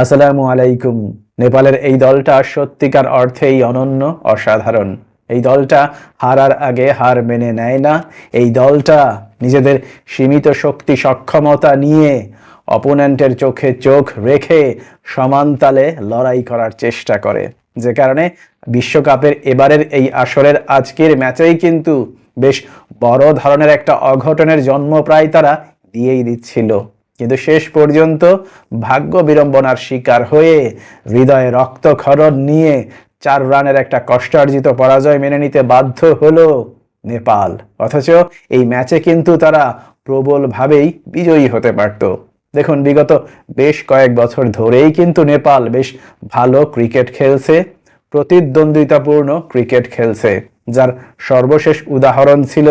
আসসালামু আলাইকুম। নেপালের এই দলটা সত্যিকার অর্থেই অনন্য, অসাধারণ। এই দলটা হারার আগে হার মেনে নেয় না। এই দলটা নিজেদের সীমিত শক্তি, সক্ষমতা নিয়ে অপোনেন্টের চোখে চোখ রেখে সমান তালে লড়াই করার চেষ্টা করে। যে কারণে বিশ্বকাপের এবারের এই আসরের আজকের ম্যাচেই কিন্তু বেশ বড় ধরনের একটা অঘটনের জন্ম প্রায় তারা দিয়েই দিচ্ছিল। কিন্তু শেষ পর্যন্ত ভাগ্য বিড়ম্বনার শিকার হয়ে হৃদয়ে রক্তক্ষরণ নিয়ে চার রানের একটা কষ্টার্জিত পরাজয় মেনে নিতে বাধ্য হলো নেপাল। অথচ এই ম্যাচে কিন্তু তারা প্রবলভাবেই বিজয়ী হতে পারত। দেখুন, বিগত বেশ কয়েক বছর ধরেই কিন্তু নেপাল বেশ ভালো ক্রিকেট খেলছে, প্রতিদ্বন্দ্বিতাপূর্ণ ক্রিকেট খেলছে। যার সর্বশেষ উদাহরণ ছিল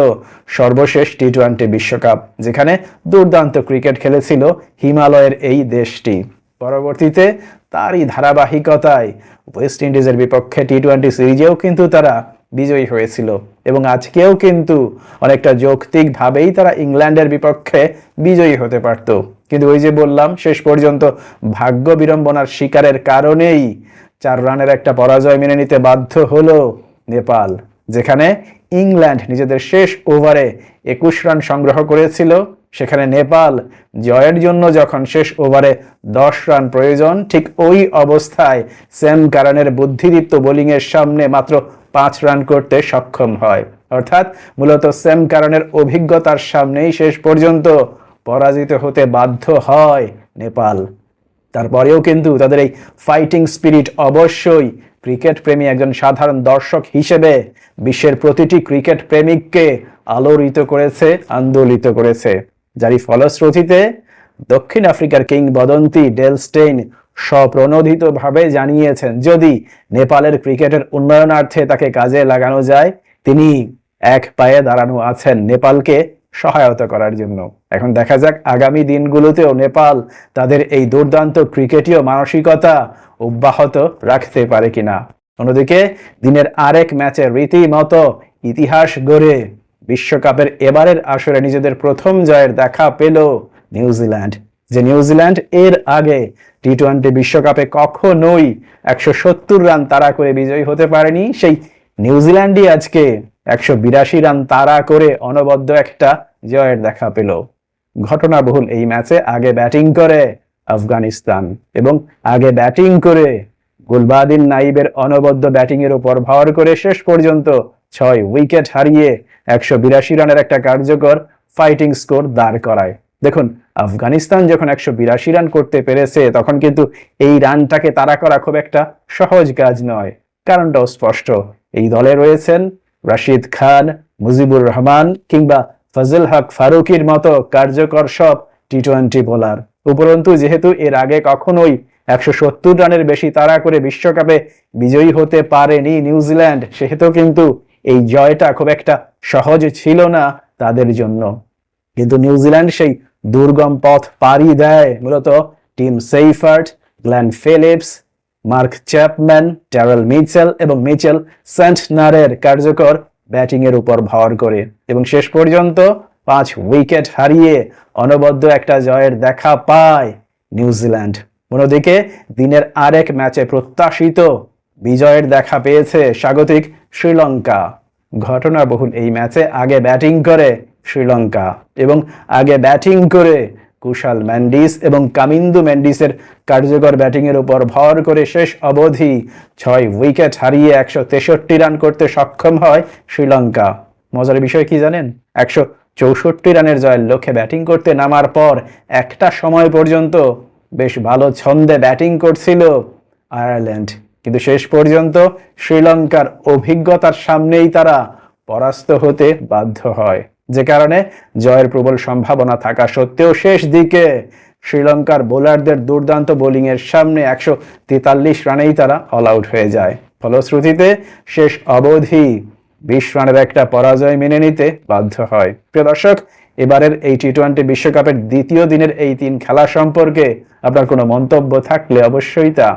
সর্বশেষ টি টোয়েন্টি বিশ্বকাপ, যেখানে দুর্দান্ত ক্রিকেট খেলেছিল হিমালয়ের এই দেশটি। পরবর্তীতে তারই ধারাবাহিকতায় ওয়েস্ট ইন্ডিজের বিপক্ষে টি টোয়েন্টি সিরিজেও কিন্তু তারা বিজয়ী হয়েছিল এবং আজকেও কিন্তু অনেকটা যৌক্তিকভাবেই তারা ইংল্যান্ডের বিপক্ষে বিজয়ী হতে পারত। কিন্তু ওই যে বললাম, শেষ পর্যন্ত ভাগ্য বিড়ম্বনার শিকারের কারণেই চার রানের একটা পরাজয় মেনে নিতে বাধ্য হলো নেপাল। যেখানে ইংল্যান্ড নিজেদের শেষ ওভারে একুশ রান সংগ্রহ করেছিল, সেখানে নেপাল জয়ের জন্য যখন শেষ ওভারে দশ রান প্রয়োজন, ঠিক ওই অবস্থায় স্যাম কারানের বুদ্ধিদীপ্ত বোলিংয়ের সামনে মাত্র পাঁচ রান করতে সক্ষম হয়। অর্থাৎ মূলত স্যাম কারণের অভিজ্ঞতার সামনেই শেষ পর্যন্ত পরাজিত হতে বাধ্য হয় নেপাল। তারপরেও কিন্তু তাদের এই ফাইটিং স্পিরিট অবশ্যই ক্রিকেট প্রেমী একজন সাধারণ দর্শক হিসেবে বিশ্বের প্রতিটি ক্রিকেট প্রেমিককে আলোড়িত করেছে, আন্দোলিত করেছে। যারই ফলশ্রুতিতে দক্ষিণ আফ্রিকার কিংবদন্তি ডেল স্টেইন স্বপ্রণোদিতভাবে জানিয়েছেন, যদি নেপালের ক্রিকেটের উন্নয়নার্থে তাকে কাজে লাগানো যায়, তিনি এক পায়ে দাঁড়ানো আছেন নেপালকে সহায়তা করার জন্য। এখন দেখা যাক আগামী দিনগুলোতেও নেপাল তাদের এই দুর্দান্ত ক্রিকেটীয় মানসিকতা অব্যাহত রাখতে পারে কিনা। অন্যদিকে, দিনের আরেক ম্যাচে রীতিমতো ইতিহাস গড়ে বিশ্বকাপের এবারের আসরে নিজেদের প্রথম জয়ের দেখা পেল নিউজিল্যান্ড। যে নিউজিল্যান্ড এর আগে টি টোয়েন্টি বিশ্বকাপে কখনোই একশো সত্তর রান তাড়া করে বিজয়ী হতে পারেনি, সেই নিউজিল্যান্ডই আজকে একশো বিরাশি রান তাড়া করে অনবদ্য একটা জয়ের দেখা পেল। ঘটনাবহুল এই ম্যাচে আগে ব্যাটিং করে আফগানিস্তান। এবং আগে ব্যাটিং করে গুলবাদিন নাইবের অনবদ্য ব্যাটিং এর উপর ভর করে শেষ পর্যন্ত ছয় উইকেট হারিয়ে একশো বিরাশি রানের একটা কার্যকর ফাইটিং স্কোর দাঁড় করায়। দেখুন, আফগানিস্তান যখন একশো বিরাশি রান করতে পেরেছে, তখন কিন্তু এই রানটাকে তাড়া করা খুব একটা সহজ কাজ নয়। কারণটাও স্পষ্ট। এই দলে রয়েছেন রাশিদ খান, মুজিবুর রহমান কিংবা ফজল হক ফারুকির মতো কার্যকর সব টি টোয়েন্টি বোলার উপরন্তু, যেহেতু এর আগে কখনোই একশো সত্তর রানের বেশি তাড়া করে বিশ্বকাপে বিজয়ী হতে পারেনি নিউজিল্যান্ড, সেহেতু কিন্তু এই জয়টা খুব একটা সহজ ছিল না তাদের জন্য। কিন্তু নিউজিল্যান্ড সেই দুর্গম পথ পাড়ি দেয়। মূলত Tim Seifert Glenn Phillips, Mark Chapman, Daryl Mitchell এবং মিচেল সেন্টনারের কার্যকর ব্যাটিং এর উপর ভর করে। এবং শেষ পর্যন্ত পাঁচ উইকেট হারিয়ে অনবদ্য একটা জয়ের দেখা পায় নিউজিল্যান্ড। অন্যদিকে দিনের আরেক ম্যাচে প্রত্যাশিত বিজয়ের দেখা পেয়েছে স্বাগতিক শ্রীলঙ্কা। ঘটনাবহুল এই ম্যাচে আগে ব্যাটিং করে শ্রীলঙ্কা এবং আগে ব্যাটিং করে কুশাল ম্যান্ডিস এবং কামিন্দু ম্যান্ডিসের কার্যকর ব্যাটিংয়ের উপর ভর করে শেষ অবধি ছয় উইকেট হারিয়ে একশো তেষট্টি রান করতে সক্ষম হয় শ্রীলঙ্কা। মজার বিষয় কি জানেন? একশো চৌষট্টি রানের জয়ের লক্ষ্যে ব্যাটিং করতে নামার পর একটা সময় পর্যন্ত বেশ ভালো ছন্দে ব্যাটিং করছিল আয়ারল্যান্ড। কিন্তু শেষ পর্যন্ত শ্রীলঙ্কার অভিজ্ঞতার সামনেই তারা পরাস্ত হতে বাধ্য হয়। যে কারণে জয়ের প্রবল সম্ভাবনা থাকা সত্ত্বেও শেষ দিকে শ্রীলঙ্কার বোলারদের দুর্দান্ত বোলিংয়ের সামনে একশো তেতাল্লিশ রানেই তারা অল আউট হয়ে যায়। ফলশ্রুতিতে শেষ অবধি বিশ রানের একটা পরাজয় মেনে নিতে বাধ্য হয়। প্রিয় দর্শক, এবারের এই টি টোয়েন্টি বিশ্বকাপের দ্বিতীয় দিনের এই তিন খেলা সম্পর্কে আপনার কোনো মন্তব্য থাকলে অবশ্যই তা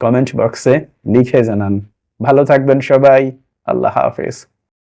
কমেন্ট বক্সে লিখে জানান। ভালো থাকবেন সবাই। আল্লাহ হাফেজ।